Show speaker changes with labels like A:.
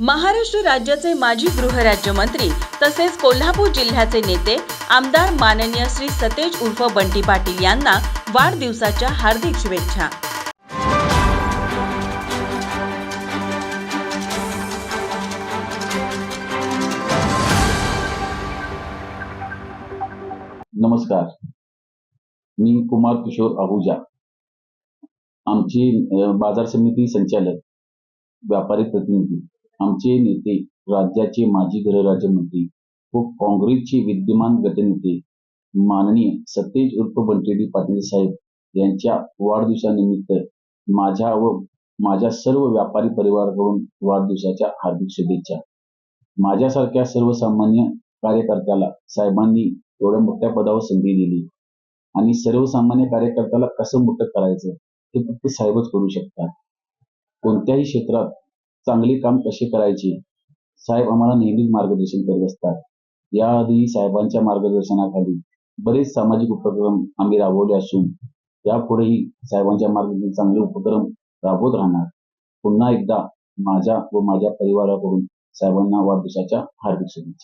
A: महाराष्ट्र राज्याचे माजी गृहराज्यमंत्री तसेच कोल्हापूर जिल्ह्याचे नेते आमदार माननीय श्री सतेज उर्फ बंटी पाटील यांना वाढदिवसाच्या हार्दिक शुभेच्छा.
B: नमस्कार. मी कुमार किशोर आहुजा. आमची बाजार समिती संचालक व्यापारी प्रतिनिधी. आमचे नेते राज्याचे माजी गृहराज्यमंत्री व काँग्रेसचे विद्यमान गटनेते माननीय सतेज उर्फ बंटेडी पाटील साहेब यांच्या वाढदिवसानिमित्त माझ्या व माझ्या सर्व व्यापारी परिवाराकडून वाढदिवसाच्या हार्दिक शुभेच्छा. माझ्यासारख्या सर्वसामान्य कार्यकर्त्याला साहेबांनी एवढ्या मोठ्या पदावर संधी दिली आणि सर्वसामान्य कार्यकर्त्याला कसं मोठं करायचं हे फक्त साहेबच करू शकतात. कोणत्याही क्षेत्रात चांगले काम कसे करायचे? साहेब आम्हाला नेहमीच मार्गदर्शन करत असतात. याआधी साहेबांच्या मार्गदर्शनाखाली बरेच सामाजिक उपक्रम आम्ही राबवले असून यापुढेही साहेबांच्या मार्गदर्शन चांगले उपक्रम राबवत राहणार. पुन्हा एकदा माझ्या व माझ्या परिवाराकडून साहेबांना वाढदिवसाच्या हार्दिक शुभेच्छा.